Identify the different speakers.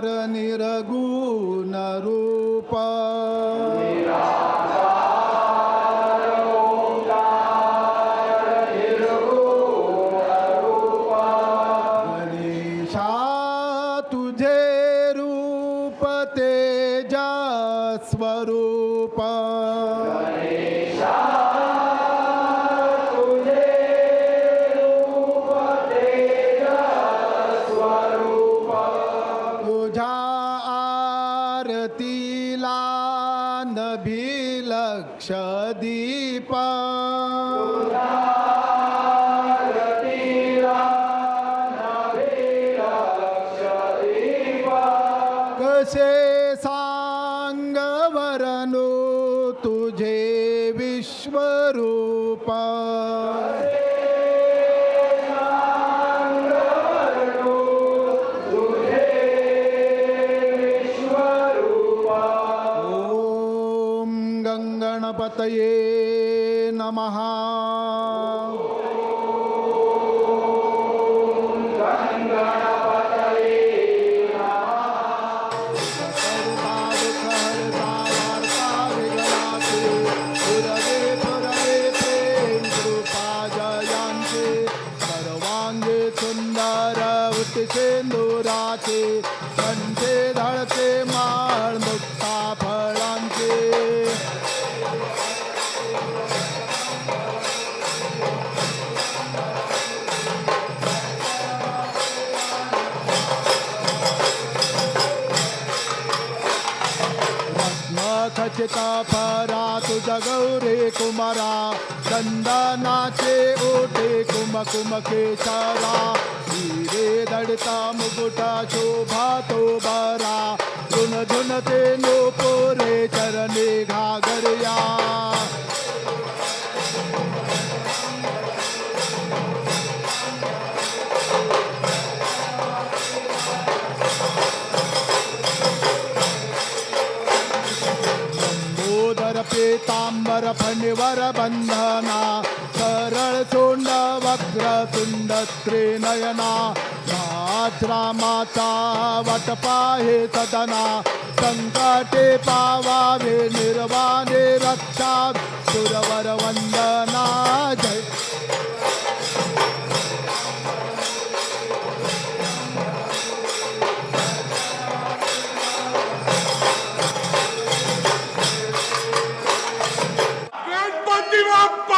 Speaker 1: निराकार निरगुण रूप स्वरूप आरतीला नभी लक्ष दीप. कसे सांग वरनु तुझे विश्वरूपा. गणपतये नमः। सर्वांगे सुंदर उत्सेंदुराचे कंठे धळते सचिता परा तुझ गौरे कुमारा चंदनाचे ओटे कुम कुम केशरा धीरे दडता मुकुटा शोभा तो बरा धुन धुन ते नो पोरे चरणे घागरया. पीतांबर फणिवर बंधना सरळ चोंड वक्र तुंड त्रिनयना रामाचा वट पाहे सदना संकटे पाव వీరప్ప